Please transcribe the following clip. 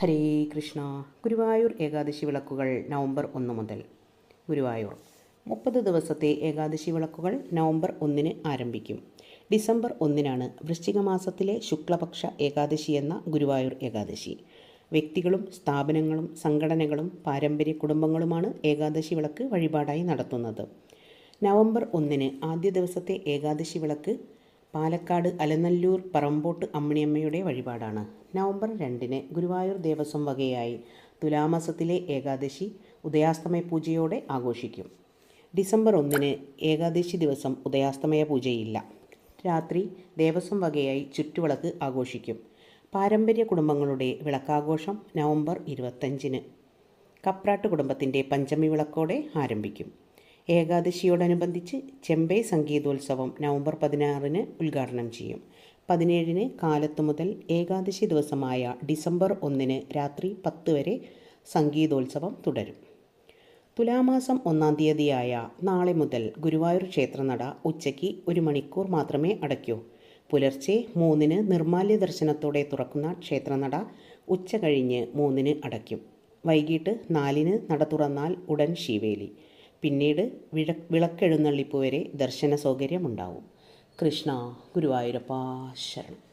ഹരേ കൃഷ്ണ. ഗുരുവായൂർ ഏകാദശി വിളക്കുകൾ നവംബർ ഒന്ന് മുതൽ. ഗുരുവായൂർ. മുപ്പത് ദിവസത്തെ ഏകാദശി വിളക്കുകൾ നവംബർ ഒന്നിന് ആരംഭിക്കും. ഡിസംബർ ഒന്നിനാണ് വൃശ്ചിക മാസത്തിലെ ശുക്ലപക്ഷ ഏകാദശി എന്ന ഗുരുവായൂർ ഏകാദശി. വ്യക്തികളും സ്ഥാപനങ്ങളും സംഘടനകളും പാരമ്പര്യ കുടുംബങ്ങളുമാണ് ഏകാദശി വിളക്ക് വഴിപാടായി നടത്തുന്നത്. നവംബർ ഒന്നിന് ആദ്യ ദിവസത്തെ ഏകാദശി വിളക്ക് പാലക്കാട് അലനല്ലൂർ പറമ്പോട്ട് അമ്മിണിയമ്മയുടെ വഴിപാടാണ്. നവംബർ രണ്ടിന് ഗുരുവായൂർ ദേവസ്വം വകയായി തുലാമാസത്തിലെ ഏകാദശി ഉദയാസ്തമയ പൂജയോടെ ആഘോഷിക്കും. ഡിസംബർ ഒന്നിന് ഏകാദശി ദിവസം ഉദയാസ്തമയ പൂജയില്ല. രാത്രി ദേവസ്വം വകയായി ചുറ്റുവിളക്ക് ആഘോഷിക്കും. പാരമ്പര്യ കുടുംബങ്ങളുടെ വിളക്കാഘോഷം നവംബർ ഇരുപത്തഞ്ചിന്. കപ്രാട്ട് കുടുംബത്തിന്റെ പഞ്ചമി വിളക്കോടെ ആരംഭിക്കും. ഏകാദശിയോടനുബന്ധിച്ച് ചെമ്പൈ സംഗീതോത്സവം നവംബർ പതിനാറിന് ഉദ്ഘാടനം ചെയ്യും. പതിനേഴിന് കാലത്തു മുതൽ ഏകാദശി ദിവസമായ ഡിസംബർ ഒന്നിന് രാത്രി പത്ത് വരെ സംഗീതോത്സവം തുടരും. തുലാമാസം ഒന്നാം തീയതിയായ നാളെ മുതൽ ഗുരുവായൂർ ക്ഷേത്രനട ഉച്ചയ്ക്ക് ഒരു മണിക്കൂർ മാത്രമേ അടയ്ക്കൂ. പുലർച്ചെ മൂന്നിന് നിർമാല്യ ദർശനത്തോടെ തുറക്കുന്ന ക്ഷേത്രനട ഉച്ച കഴിഞ്ഞ് മൂന്നിന് അടയ്ക്കും. വൈകിട്ട് നാലിന് നട തുറന്നാൽ ഉടൻ ശിവേലി. പിന്നീട് വിഴ വിളക്കെഴുന്നള്ളിപ്പ് വരെ ദർശന സൗകര്യമുണ്ടാവും കൃഷ്ണ ഗുരുവായൂരപ്പ ശരണം.